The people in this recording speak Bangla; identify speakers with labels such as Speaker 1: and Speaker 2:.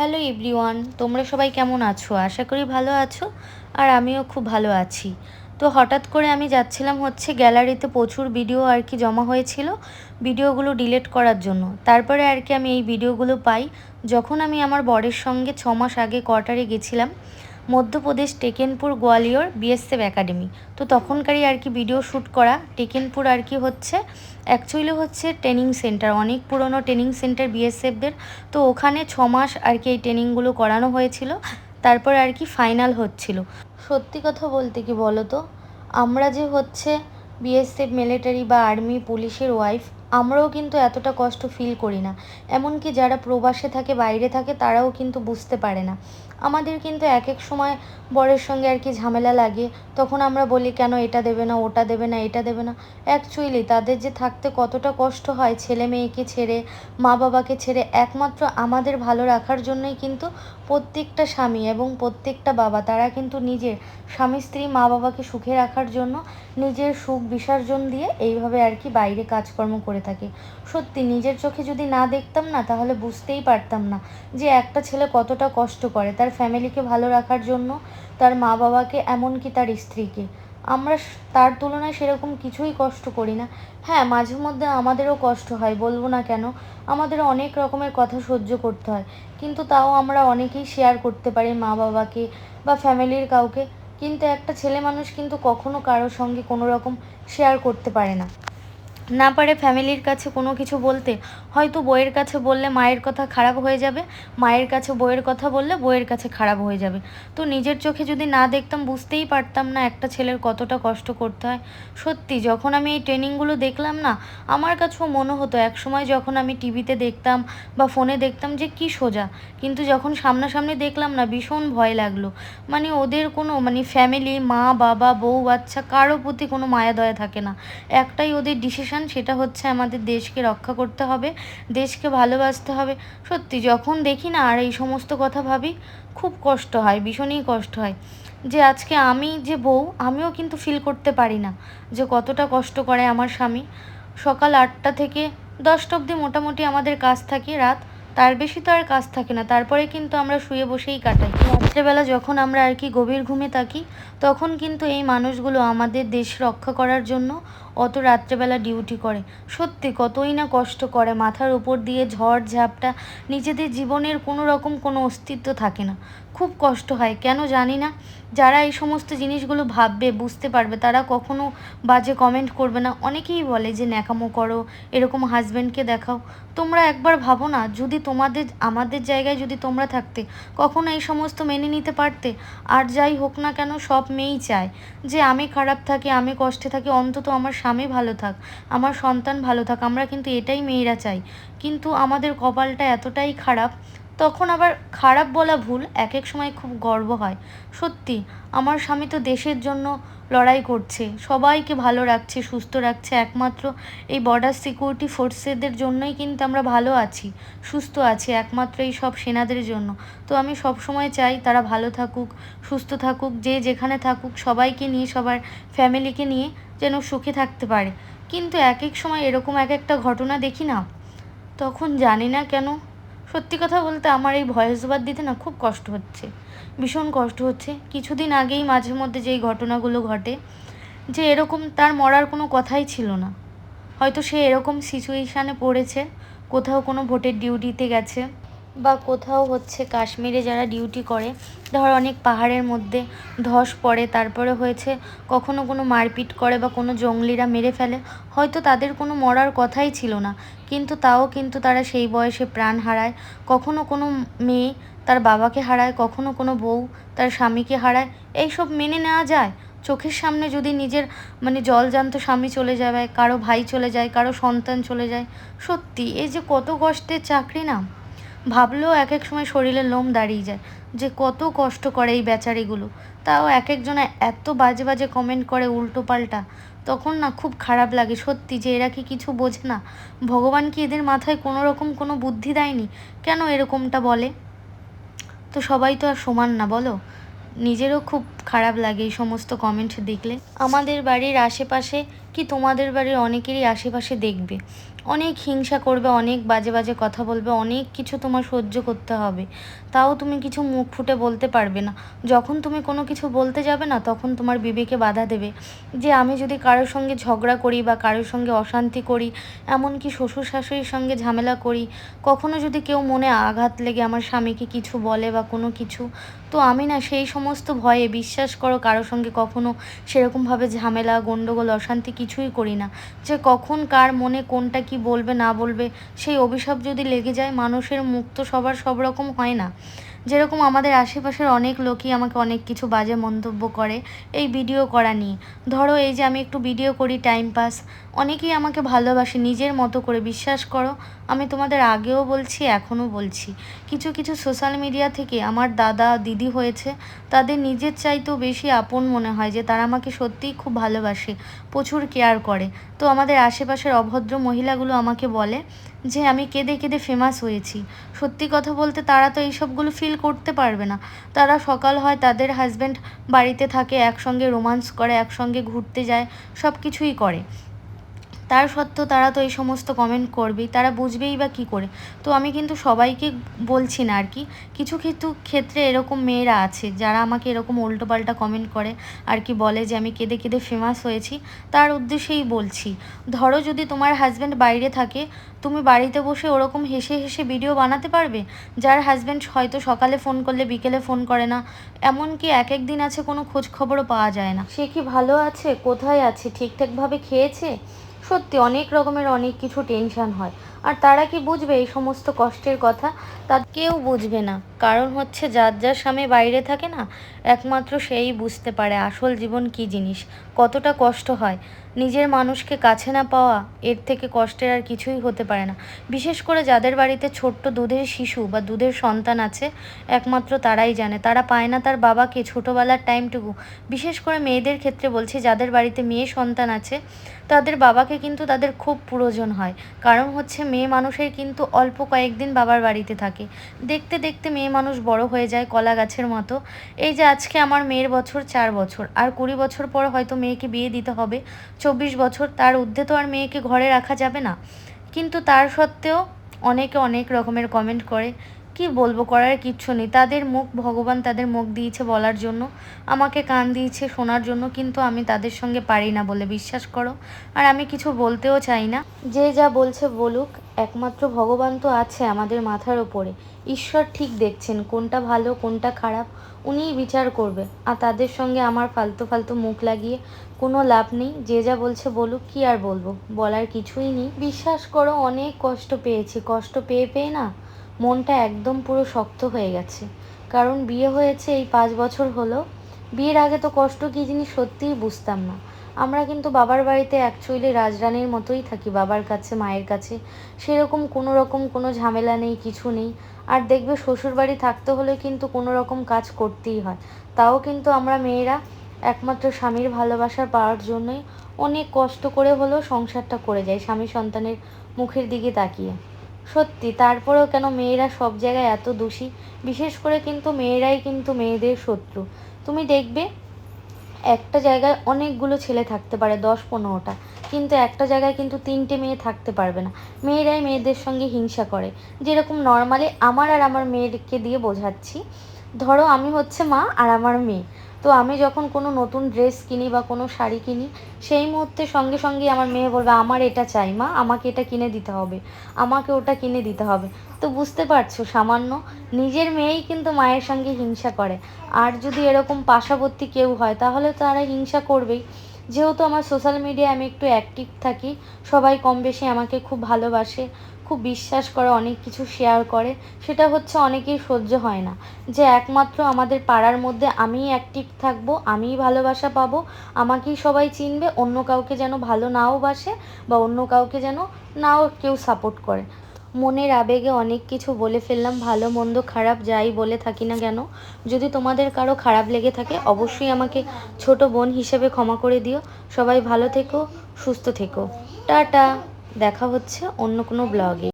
Speaker 1: হ্যালো এভরিওয়ান, তোমরা সবাই কেমন আছো? আশা করি ভালো আছো, আর আমিও খুব ভালো আছি। তো হঠাৎ করে আমি যাচ্ছিলাম হচ্ছে গ্যালারিতে প্রচুর ভিডিও আর কি জমা হয়েছিল ভিডিওগুলো ডিলেট করার জন্য। তারপরে আর কি আমি এই ভিডিওগুলো পাই। যখন আমি আমার বরের সঙ্গে ছ মাস আগে কোয়ার্টারে গেছিলাম মধ্যপ্রদেশ টেকেনপুর গোয়ালিয়র বিএসএফ একাডেমি। তো তখনকারই আর কি ভিডিও শ্যুট করা। টেকেনপুর আর কি হচ্ছে অ্যাকচুয়ালি হচ্ছে ট্রেনিং সেন্টার অনেক পুরনো ট্রেনিং সেন্টার বিএসএফদের। তো ওখানে ছ মাস আর কি এই ট্রেনিংগুলো করানো হয়েছিল, তারপর আর কি ফাইনাল হচ্ছিল। সত্যি কথা বলতে কি বলো তো আমরা যে হচ্ছে বিএসএফ মিলিটারি বা আর্মি পুলিশের ওয়াইফ আমরাও কিন্তু এতটা কষ্ট ফিল করি না। এমনকি যারা প্রবাসে থাকে, বাইরে থাকে, তারাও কিন্তু বুঝতে পারে না। আমাদের কিন্তু এক এক সময় বরের সঙ্গে আর কি ঝামেলা লাগে। তখন আমরা বলি, কেন এটা দেবে না, ওটা দেবে না, এটা দেবে না? অ্যাকচুয়ালি তাদের যে থাকতে কতটা কষ্ট হয় ছেলে মেয়েকে ছেড়ে, মা বাবাকে ছেড়ে, একমাত্র আমাদের ভালো রাখার জন্যই কিন্তু প্রত্যেকটা স্বামী এবং প্রত্যেকটা বাবা, তারা কিন্তু নিজের স্বামী, স্ত্রী, মা বাবাকে সুখে রাখার জন্য নিজের সুখ বিসর্জন দিয়ে এইভাবে আর কি বাইরে কাজকর্ম করে থাকে। সত্যি, নিজের চোখে যদি না দেখতাম না, তাহলে বুঝতেই পারতাম না যে একটা ছেলে কতটা কষ্ট করে তার ফ্যামিলিকে ভালো রাখার জন্য, তার মা বাবাকে, এমনকি তার স্ত্রীকে। আমরা তার তুলনায় সেরকম কিছুই কষ্ট করি না। হ্যাঁ মাঝে মধ্যে আমাদেরও কষ্ট হয়, বলব না কেন, আমাদের অনেক রকমের কথা সহ্য করতে হয়। কিন্তু তাও আমরা অনেকেই শেয়ার করতে পারি মা বাবাকে বা ফ্যামিলির কাউকে। কিন্তু একটা ছেলে মানুষ কিন্তু কখনো কারোর সঙ্গে কোনো রকম শেয়ার করতে পারে না। না পারে ফ্যামিলির কাছে কোনো কিছু বলতে, হয়তো বইয়ের কাছে বললে মায়ের কথা খারাপ হয়ে যাবে, মায়ের কাছে বইয়ের কথা বললে বইয়ের কাছে খারাপ হয়ে যাবে। তো নিজের চোখে যদি না দেখতাম, বুঝতেই পারতাম না একটা ছেলের কতটা কষ্ট করতে হয়। সত্যি, যখন আমি এই ট্রেনিংগুলো দেখলাম না, আমার কাছেও মনে হতো এক সময় যখন আমি টিভিতে দেখতাম বা ফোনে দেখতাম যে কি সোজা, কিন্তু যখন সামনাসামনি দেখলাম না, ভীষণ ভয় লাগল। মানে ওদের কোনো মানে ফ্যামিলি মা, বাবা, বউ, বাচ্চা, কারও প্রতি কোনো মায়া দয়া থাকে না। একটাই ওদের ডিসিশন মিশন সেটা হচ্ছে আমাদের দেশকে রক্ষা করতে হবে, দেশকে ভালোবাসতে হবে। সত্যি, যখন দেখি না আর এই সমস্ত কথা ভাবি, খুব কষ্ট হয়, ভীষণই কষ্ট হয়। যে আজকে আমি যে বউ, আমিও কিন্তু ফিল করতে পারি না যে কতটা কষ্ট করে আমার স্বামী। সকাল আটটা থেকে দশটা অবধি মোটামুটি আমাদের কাজ থাকে রাত, তার বেশি তো আর কাজ থাকে না। তারপরে কিন্তু আমরা শুয়ে বসেই কাটাই। রাত্রেবেলা যখন আমরা আর কি গভীর ঘুমে থাকি, তখন কিন্তু এই মানুষগুলো আমাদের দেশ রক্ষা করার জন্য অত রাত্রেবেলা ডিউটি করে। সত্যি কতই না কষ্ট করে, মাথার উপর দিয়ে ঝড় ঝাপটা, নিজেদের জীবনের কোনো রকম কোনো অস্তিত্ব থাকে না। খুব কষ্ট হয়, কেন জানি না? যারা এই সমস্ত জিনিসগুলো ভাববে, বুঝতে পারবে, তারা কখনো বাজে কমেন্ট করবে না। অনেকেই বলে যে, ন্যাকামো করো, এরকম হাজব্যান্ডকে দেখাও। তোমরা একবার ভাবো না, যদি তোমাদের, আমাদের জায়গায় যদি তোমরা থাকতে, কখনো এই সমস্ত মেনে নিতে পারতে? আর যাই হোক না কেন, সব মেয়েই চায় যে, আমি খারাপ থাকি, আমি কষ্টে থাকি, অন্তত আমার স্বামী ভালো থাক, আমার সন্তান ভালো থাক, আমরা কিন্তু এটাই মেয়েরা চাই। কিন্তু আমাদের কপালটা এতটাই খারাপ তখন আবার খারাপ বলা ভুল এক এক সময় খুব গর্ব হয়। সত্যি, আমার স্বামী তো দেশের জন্য লড়াই করছে। সবাইকে ভালো রাখছে, সুস্থ রাখছে। একমাত্র এই বর্ডার সিকিউরিটি ফোর্সেদের জন্যই কিন্তু আমরা ভালো আছি, সুস্থ আছি, একমাত্র এই সব সেনাদের জন্য। তো আমি সব সময় চাই তারা ভালো থাকুক, সুস্থ থাকুক, যে যেখানে থাকুক, সবাইকে নিয়ে, সবার ফ্যামিলিকে নিয়ে যেন সুখে থাকতে পারে। কিন্তু এক এক সময় এরকম এক একটা ঘটনা দেখি না, তখন জানি না কেন সত্যি কথা বলতে আমার এই ভয়েস ওভার দিতে না খুব কষ্ট হচ্ছে। ভীষণ কষ্ট হচ্ছে। কিছুদিন আগেই মাঝে মধ্যে যেই ঘটনাগুলো ঘটে, যে এরকম তার মরার কোনো কথাই ছিল না। হয়তো সে এরকম সিচুয়েশানে পড়েছে, কোথাও কোনো ভোটের ডিউটিতে গেছে। বা কোথাও হচ্ছে কাশ্মীরে যারা ডিউটি করে, ধর অনেক পাহাড়ের মধ্যে ধস পড়ে, তারপরে হয়েছে কখনো কোনো মারপিট করে বা কোনো জঙ্গলিরা মেরে ফেলে, হয়তো তাদের কোনো মরার কথাই ছিল না। কিন্তু তাও কিন্তু তারা সেই বয়সে প্রাণ হারায়। কখনো কোনো মেয়ে তার বাবাকে হারায়, কখনো কোনো বউ তার স্বামীকে হারায়। এইসব মেনে নেওয়া যায়। চোখের সামনে যদি নিজের মানে জলজান্ত স্বামী চলে যাবে, কারও ভাই চলে যায়, কারও সন্তান চলে যায়, সত্যি, এই যে কত কষ্টের চাকরি না। ভাবলেও এক এক সময় শরীরে লোম দাঁড়িয়ে যায়। যে কত কষ্ট করে এই বেচারিগুলো। তাও এক একজনে এত বাজে বাজে কমেন্ট করে উল্টো পাল্টা তখন না খুব খারাপ লাগে সত্যি যে এরা কি কিছু বোঝে না। ভগবান কি এদের মাথায় কোনো রকম কোনো বুদ্ধি দেয়নি? কেন এরকমটা বলে? তো সবাই তো আর সমান না, বলো? নিজেরও খুব খারাপ লাগে এই সমস্ত কমেন্ট দেখলে। আমাদের বাড়ির আশেপাশে কি তোমাদের বাড়ির অনেকেরই আশেপাশে দেখবে। অনেক হিংসা করবে, অনেক বাজে বাজে কথা বলবে, অনেক কিছু তোমার সহ্য করতে হবে। তাও তুমি কিছু মুখ ফুটে বলতে পারবে না। যখন তুমি কোনো কিছু বলতে যাবে না, তখন তোমার বিবেকে বাধা দেবে। যে আমি যদি কারোর সঙ্গে ঝগড়া করি বা কারোর সঙ্গে অশান্তি করি, এমনকি শ্বশুর শাশুড়ির সঙ্গে ঝামেলা করি, কখনো যদি কেউ মনে আঘাত লেগে আমার স্বামীকে কিছু বলে বা কোনো কিছু, তো আমি না সেই সমস্ত ভয়ে বিশ্বাস করো কারোর সঙ্গে কখনো সেরকমভাবে ঝামেলা গণ্ডগোল অশান্তি কিছুই করি না। যে কখন কার মনে কোনটা কি বলবে, না বলবে, সেই অভিশাপ যদি লেগে যায়, মানুষের মুক্ত সবার সব রকম হয় না। যেরকম আমাদের আশেপাশের অনেক লোকই আমাকে অনেক কিছু বাজে মন্তব্য করে, এই ভিডিও করা নিয়ে। ধরো এই যে আমি একটু ভিডিও করি টাইম পাস অনেকেই আমাকে ভালোবাসে, নিজের মতো করে বিশ্বাস করো, আমি তোমাদের আগেও বলছি, এখনও বলছি। কিছু কিছু সোশ্যাল মিডিয়া থেকে আমার দাদা, দিদি হয়েছে, তাদের নিজের চাইতেও বেশি আপন মনে হয় যে তারা আমাকে সত্যিই খুব ভালোবাসে, প্রচুর কেয়ার করে। তো আমাদের আশেপাশের অভদ্র মহিলাগুলো আমাকে বলে যে আমি কেঁদে কেঁদে ফেমাস হয়েছি। সত্যি কথা বলতে তারা তো এইসবগুলো ফিল করতে পারবে না। তারা সকাল হয় তাদের হাজব্যান্ড বাড়িতে থাকে, একসঙ্গে রোমান্স করে, একসঙ্গে ঘুরতে যায় সব কিছুই করে। তার সত্ত্বেও তারা তো এই সমস্ত কমেন্ট করবেই, তারা বুঝবেই বা কী করে। তো আমি কিন্তু সবাইকে বলছি না আর কি, কিছু কিছু ক্ষেত্রে এরকম মেয়েরা আছে যারা আমাকে এরকম উল্টোপাল্টা কমেন্ট করে আর কি বলে যে আমি কেঁদে কেঁদে ফেমাস হয়েছি, তার উদ্দেশ্যেই বলছি। ধরো যদি তোমার হাজব্যান্ড বাইরে থাকে, তুমি বাড়িতে বসে ওরকম হেসে হেসে ভিডিও বানাতে পারবে? যার হাজব্যান্ড হয়তো সকালে ফোন করলে, বিকেলে ফোন করে না, এমনকি এক এক দিন আছে কোনো খোঁজ খবরও পাওয়া যায় না। সে কি ভালো আছে? কোথায় আছে? ঠিকঠাকভাবে খেয়েছে? সত্যি অনেক রকমের অনেক কিছু টেনশান হয়। আর তারা কি বুঝবে এই সমস্ত কষ্টের কথা? তা কেউ বুঝবে না। কারণ হচ্ছে যার যার স্বামী বাইরে থাকে না, একমাত্র সেই বুঝতে পারে আসল জীবন কি জিনিস, কতটা কষ্ট হয়। নিজের মানুষকে কাছে না পাওয়া এর থেকে কষ্টের আর কিছুই হতে পারে না। বিশেষ করে যাদের বাড়িতে ছোট্ট দুধের শিশু বা দুধের সন্তান আছে, একমাত্র তারাই জানে। তারা পায় না তার বাবাকে ছোটোবেলার টাইমটুকু। বিশেষ করে মেয়েদের ক্ষেত্রে বলছি, যাদের বাড়িতে মেয়ে সন্তান আছে, তাদের বাবাকে কিন্তু তাদের খুব প্রয়োজন হয়। কারণ হচ্ছে মেয়ে মানুষের কিন্তু অল্প কয়েকদিন বাবার বাড়িতে থাকে। দেখতে দেখতে মেয়ে মানুষ বড় হয়ে যায় কলা গাছের মতো। এই যে আজকে আমার মেয়ের বছর চার বছর, আর কুড়ি বছর পর হয়তো মেয়েকে বিয়ে দিতে হবে, চব্বিশ বছর তার ঊর্ধ্বে তো আর মেয়েকে ঘরে রাখা যাবে না। কিন্তু তার সত্ত্বেও অনেকে অনেক রকমের কমেন্ট করে, কি বলব করার কিচ্ছু নেই। তাদের মুখ ভগবান তাদের মুখ দিয়েছে বলার জন্য, আমাকে কান দিয়েছে শোনার জন্য, কিন্তু আমি তাদের সঙ্গে পারি না বলে বিশ্বাস করো। আর আমি কিছু বলতেও চাই না। যে যা বলছে বলুক একমাত্র ভগবান তো আছে আমাদের মাথার ওপরে ঈশ্বর ঠিক দেখছেন, কোনটা ভালো, কোনটা খারাপ, উনিই বিচার করবে। আর তাদের সঙ্গে আমার ফালতু ফালতু মুখ লাগিয়ে কোনো লাভ নেই, যে যা বলছে বলুক, কি আর বলব? বলার কিছুই নেই। বিশ্বাস করো, অনেক কষ্ট পেয়েছি। কষ্ট পেয়ে পেয়ে না, মনটা একদম পুরো শক্ত হয়ে গেছে। কারণ বিয়ে হয়েছে এই পাঁচ বছর হলো। বিয়ের আগে তো কষ্ট কী জিনিস সত্যিই বুঝতাম না। আমরা কিন্তু বাবার বাড়িতে অ্যাকচুয়ালি রাজরানীর মতোই থাকি, বাবার কাছে, মায়ের কাছে। সেরকম কোনো রকম কোনো ঝামেলা নেই, কিছু নেই। আর দেখবে শ্বশুর বাড়ি থাকতে হলে কিন্তু কোনো রকম কাজ করতেই হয়। তাও কিন্তু আমরা মেয়েরা একমাত্র স্বামীর ভালোবাসা পাওয়ার জন্যই অনেক কষ্ট করে হলেও সংসারটা করে যায় স্বামী সন্তানের মুখের দিকে তাকিয়ে। সত্যি, তারপরেও কেন মেয়েরা সব জায়গায় এত দোষী? বিশেষ করে কিন্তু মেয়েরাই কিন্তু মেয়েদের শত্রু। তুমি দেখবে একটা জায়গায় অনেকগুলো ছেলে থাকতে পারে, দশ পনেরোটা। কিন্তু একটা জায়গায় কিন্তু তিনটে মেয়ে থাকতে পারবে না। মেয়েরাই মেয়েদের সঙ্গে হিংসা করে। যেরকম নর্মালি আমার আর আমার মেয়েকে দিয়ে বোঝাচ্ছি ধরো আমি হচ্ছে মা আর আমার মেয়ে। তো আমি যখন কোনো নতুন ড্রেস কিনি বা কোনো শাড়ি কিনি, সেই মুহূর্তে সঙ্গে সঙ্গে আমার মেয়ে বলবে, আমার এটা চাই মা, আমাকে এটা কিনে দিতে হবে। আমাকে ওটা কিনে দিতে হবে। তো বুঝতে পারছ, সামান্য নিজের মেয়েই কিন্তু মায়ের সঙ্গে হিংসা করে। আর যদি এরকম পাশাবর্তী কেউ হয়, তাহলে তারা হিংসা করবেই। যেহেতু আমার সোশ্যাল মিডিয়ায় আমি একটু অ্যাক্টিভ থাকি, সবাই কম বেশি আমাকে খুব ভালোবাসে। খুব বিশ্বাস করে, অনেক কিছু শেয়ার করে, সেটা হচ্ছে অনেকেই সহ্য হয় না। যে একমাত্র আমাদের পাড়ার মধ্যে আমিই অ্যাক্টিভ থাকব, আমিই ভালোবাসা পাবো, আমাকেই সবাই চিনবে, অন্য কাউকে যেন ভালো নাও বাসে বা অন্য কাউকে যেন নাও কেউ সাপোর্ট করে। মনের আবেগে অনেক কিছু বলে ফেললাম, ভালো, মন্দ, খারাপ যাই বলে থাকি না কেন, যদি তোমাদের কারও খারাপ লেগে থাকে, অবশ্যই আমাকে ছোট বোন হিসেবে ক্ষমা করে দিও। সবাই ভালো থেকো, সুস্থ থেকো। টাটা! দেখা হচ্ছে অন্য কোনো ব্লগে।